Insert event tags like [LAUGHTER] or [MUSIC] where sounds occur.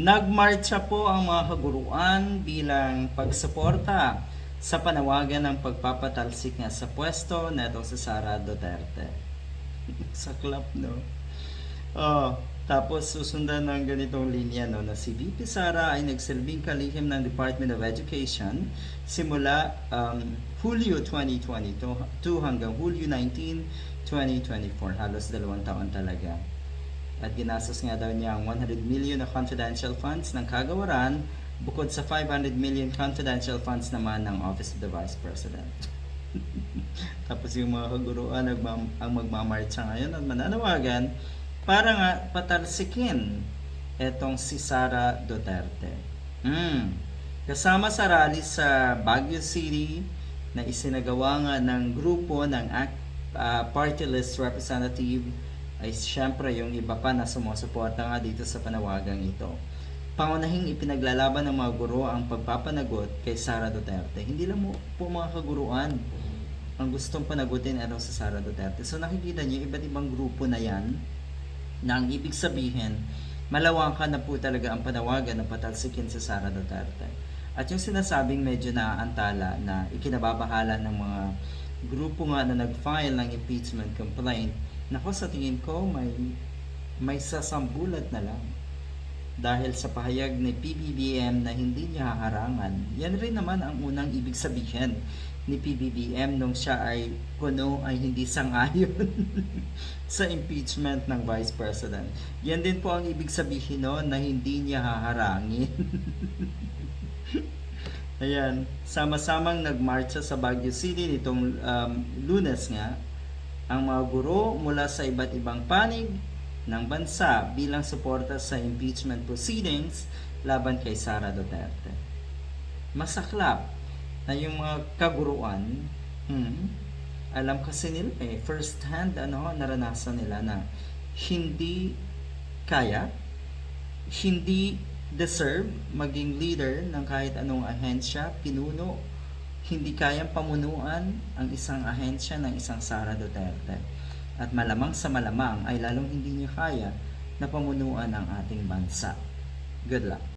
Nagmarcha po ang mga kaguruan bilang pagsuporta sa panawagan ng pagpapatalsik nga sa pwesto na si Sara Duterte. [LAUGHS] sa club, no? Oh, tapos susundan ng ganitong linya no, na si VP Sara ay nagsilbing kalihim ng Department of Education simula um, Hulyo 2022 hanggang Hulyo 19, 2024. Halos dalawang taon talaga. At ginastos nga daw niya ang 100 million na confidential funds ng kagawaran bukod sa 500 million confidential funds naman ng Office of the Vice President. [LAUGHS] Tapos yung mga kaguruan nagmam- ang magmamarcha ngayon at mananawagan para nga patalsikin etong si Sara Duterte. Hmm. Kasama sa rally sa Baguio City na isinagawa nga ng grupo ng act, ah, party list representative ay siyempre yung iba pa na sumusuporta nga dito sa panawagang ito. Pangunahing ipinaglalaban ng mga guro ang pagpapanagot kay Sara Duterte. Hindi lang po mga kaguruan ang gustong panagutin ano sa Sara Duterte. So nakikita niyo iba't ibang grupo na yan na ang ibig sabihin malawakan na po talaga ang panawagan na patalsikin si Sara Duterte. At yung sinasabing medyo naaantala na ikinababahala ng mga grupo nga na nag-file ng impeachment complaint, nako sa tingin ko may may sasambulat na lang dahil sa pahayag ni PBBM na hindi niya haharangan. Yan rin naman ang unang ibig sabihin ni PBBM nung siya ay kuno ay hindi sangayon [LAUGHS] sa impeachment ng Vice President. Yan din po ang ibig sabihin noon na hindi niya haharangin. [LAUGHS] Ayan, sama-samang nagmarcha sa Baguio City nitong um, lunes nga ang mga guro mula sa iba't ibang panig ng bansa bilang suporta sa impeachment proceedings laban kay Sara Duterte. Masaklap na yung mga kaguruan, hmm, alam kasi nila eh, first hand ano, naranasan nila na hindi kaya, hindi deserve maging leader ng kahit anong ahensya, pinuno, hindi kayang pamunuan ang isang ahensya ng isang Sara Duterte. At malamang sa malamang ay lalong hindi niya kaya na pamunuan ang ating bansa. Good luck.